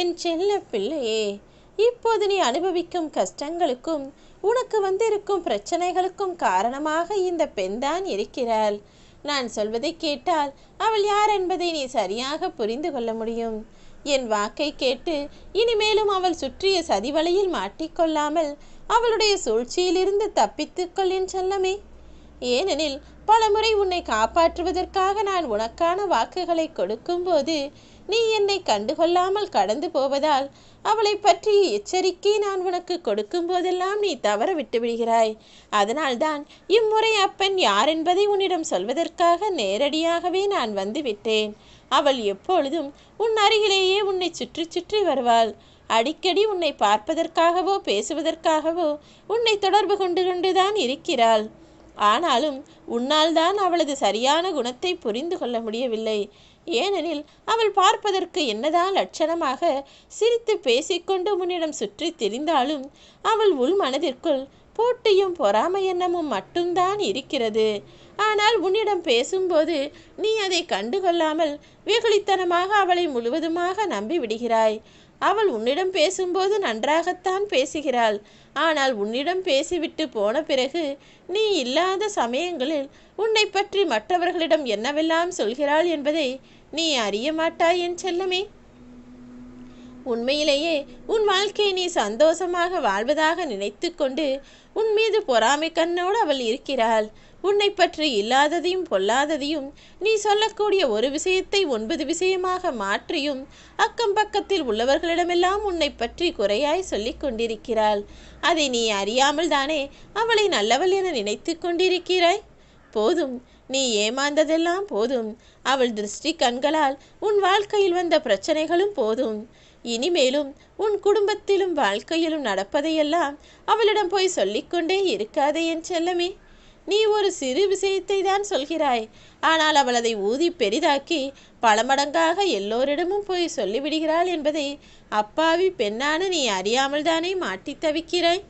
என் செல்ல பிள்ளையே இப்போது நீ அனுபவிக்கும் கஷ்டங்களுக்கும் உனக்கு வந்திருக்கும் பிரச்சனைகளுக்கும் காரணமாக இந்த பெண்தான் இருக்கிறாள். நான் சொல்வதை கேட்டால் அவள் யார் என்பதை நீ சரியாக புரிந்து கொள்ள முடியும். என் வாக்கை கேட்டு இனிமேலும் அவள் சுற்றிய சதிவலையில் மாட்டிக்கொள்ளாமல் அவளுடைய சூழ்ச்சியிலிருந்து தப்பித்துக்கொள் என் செல்லமே. ஏனெனில் பலமுறை உன்னை காப்பாற்றுவதற்காக நான் உனக்கான வாக்குகளை கொடுக்கும்போது நீ என்னை கண்டுகொள்ளாமல் கடந்து போவதால் அவளை பற்றி எச்சரிக்கை நான் உனக்கு கொடுக்கும் போதெல்லாம் நீ தவற விட்டு விடுகிறாய். அதனால்தான் இம்முறை அப்பன் யார் என்பதை உன்னிடம் சொல்வதற்காக நேரடியாகவே நான் வந்து விட்டேன். அவள் எப்பொழுதும் உன் அருகிலேயே உன்னை சுற்றி சுற்றி வருவாள். அடிக்கடி உன்னை பார்ப்பதற்காகவோ பேசுவதற்காகவோ உன்னை தொடர்பு கொண்டு கொண்டுதான் இருக்கிறாள். ஆனாலும் உன்னால் தான் அவளது சரியான குணத்தை புரிந்து கொள்ள முடியவில்லை. ஏனெனில் அவள் பார்ப்பதற்கு என்னதான் லட்சணமாக சிரித்து பேசிக்கொண்டு உன்னிடம் சுற்றி திரிந்தாலும் அவள் உள் மனதிற்குள் போட்டியும் பொறாமை எண்ணமும் மட்டும்தான் இருக்கிறது. ஆனால் உன்னிடம் பேசும்போது நீ அதை கண்டுகொள்ளாமல் வெகுளித்தனமாக அவளை முழுவதுமாக நம்பி விடுகிறாய். அவள் உன்னிடம் பேசும்போது நன்றாகத்தான் பேசுகிறாள். ஆனால் உன்னிடம் பேசிவிட்டு போன பிறகு நீ இல்லாத சமயங்களில் உன்னை பற்றி மற்றவர்களிடம் என்னவெல்லாம் சொல்கிறாள் என்பதை நீ அறிய மாட்டாய் என் செல்லமே. உண்மையிலேயே உன் வாழ்க்கையை நீ சந்தோஷமாக வாழ்வதாக நினைத்து கொண்டு உன் மீது பொறாமை கண்ணோடு அவள் இருக்கிறாள். உன்னை பற்றி இல்லாததையும் பொல்லாததையும் நீ சொல்லக்கூடிய ஒரு விஷயத்தை ஒன்பது விஷயமாக மாற்றியும் அக்கம் பக்கத்தில் உள்ளவர்களிடமெல்லாம் உன்னை பற்றி குறையாய் சொல்லிக் கொண்டிருக்கிறாள். அதை நீ அறியாமல் தானே அவளை நல்லவள் என நினைத்து கொண்டிருக்கிறாய்? போதும். நீ ஏமாந்ததெல்லாம் போதும். அவள் திருஷ்டி கண்களால் உன் வாழ்க்கையில் வந்த பிரச்சனைகளும் போதும். இனிமேலும் உன் குடும்பத்திலும் வாழ்க்கையிலும் நடப்பதையெல்லாம் அவளிடம் போய் சொல்லிக்கொண்டே இருக்காதே என் செல்லமே. நீ ஒரு சிறு விஷயத்தை தான் சொல்கிறாய். ஆனால் அவள் அதை ஊதி பெரிதாக்கி பல மடங்காக எல்லோரிடமும் போய் சொல்லிவிடுகிறாள் என்பதை அப்பாவி பெண்ணான நீ அறியாமல் தானே மாட்டித் தவிக்கிறாய்?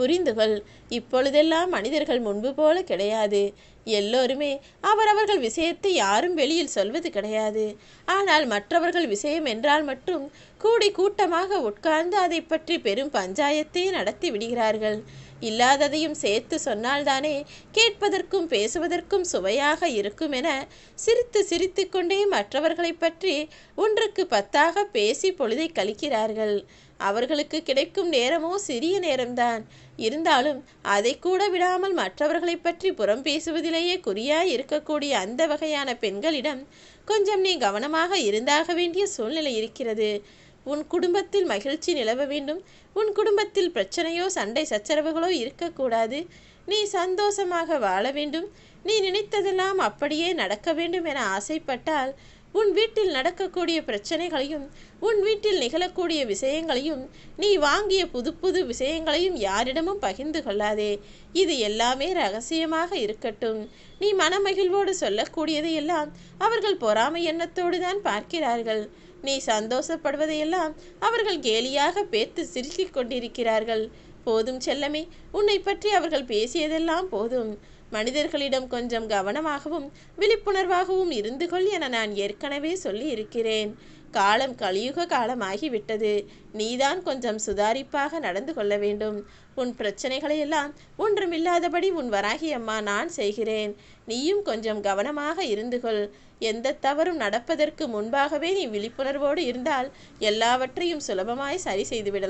புரிந்துகொள். இப்பொழுதெல்லாம் மனிதர்கள் முன்பு போல கிடையாது. எல்லோருமே அவரவர்கள் விஷயத்தை யாரும் வெளியில் சொல்வது கிடையாது. ஆனால் மற்றவர்கள் விஷயம் என்றால் மட்டும் கூடி கூட்டமாக உட்கார்ந்து அதை பற்றி பெரும் பஞ்சாயத்தை நடத்தி விடுகிறார்கள். இல்லாததையும் சேர்த்து சொன்னால்தானே கேட்பதற்கும் பேசுவதற்கும் சுவையாக இருக்கும் என சிரித்து சிரித்து கொண்டே மற்றவர்களை பற்றி ஒன்றுக்கு பத்தாக பேசி பொழுதை கழிக்கிறார்கள். அவர்களுக்கு கிடைக்கும் நேரமோ சிறிய நேரம்தான். இருந்தாலும் அதை கூட விடாமல் மற்றவர்களை பற்றி புறம் பேசுவதிலேயே குறியாய் இருக்கக்கூடிய அந்த வகையான பெண்களிடம் கொஞ்சம் நீ கவனமாக இருந்தாக வேண்டிய சூழ்நிலை இருக்கிறது. உன் குடும்பத்தில் மகிழ்ச்சி நிலவ வேண்டும். உன் குடும்பத்தில் பிரச்சனையோ சண்டை சச்சரவுகளோ இருக்கக்கூடாது. நீ சந்தோஷமாக வாழ வேண்டும். நீ நினைத்ததெல்லாம் அப்படியே நடக்க வேண்டும் என ஆசைப்பட்டால் உன் வீட்டில் நடக்கக்கூடிய பிரச்சனைகளையும் உன் வீட்டில் நிகழக்கூடிய விஷயங்களையும் நீ வாங்கிய புது புது விஷயங்களையும் யாரிடமும் பகிர்ந்து கொள்ளாதே. இது எல்லாமே ரகசியமாக இருக்கட்டும். நீ மனமகிழ்வோடு சொல்லக்கூடியதையெல்லாம் அவர்கள் பொறாமை எண்ணத்தோடு தான் பார்க்கிறார்கள். நீ சந்தோஷப்படுவதையெல்லாம் அவர்கள் கேலியாக பேத்து சிரித்துக் கொண்டிருக்கிறார்கள். போதும் செல்லமே உன்னை பற்றி அவர்கள் பேசியதெல்லாம் போதும். மனிதர்களிடம் கொஞ்சம் கவனமாகவும் விழிப்புணர்வாகவும் இருந்து கொள் என நான் ஏற்கனவே சொல்லி இருக்கிறேன் காலம் கலியுக காலமாகிவிட்டது. நீதான் கொஞ்சம் சுதாரிப்பாக நடந்து கொள்ள வேண்டும். உன் பிரச்சனைகளையெல்லாம் ஒன்றுமில்லாதபடி உன் வராகி அம்மா நான் செய்கிறேன். நீயும் கொஞ்சம் கவனமாக இருந்து கொள். எந்த தவறும் நடப்பதற்கு முன்பாகவே நீ விழிப்புணர்வோடு இருந்தால் எல்லாவற்றையும் சுலபமாய் சரி செய்து விடலாம்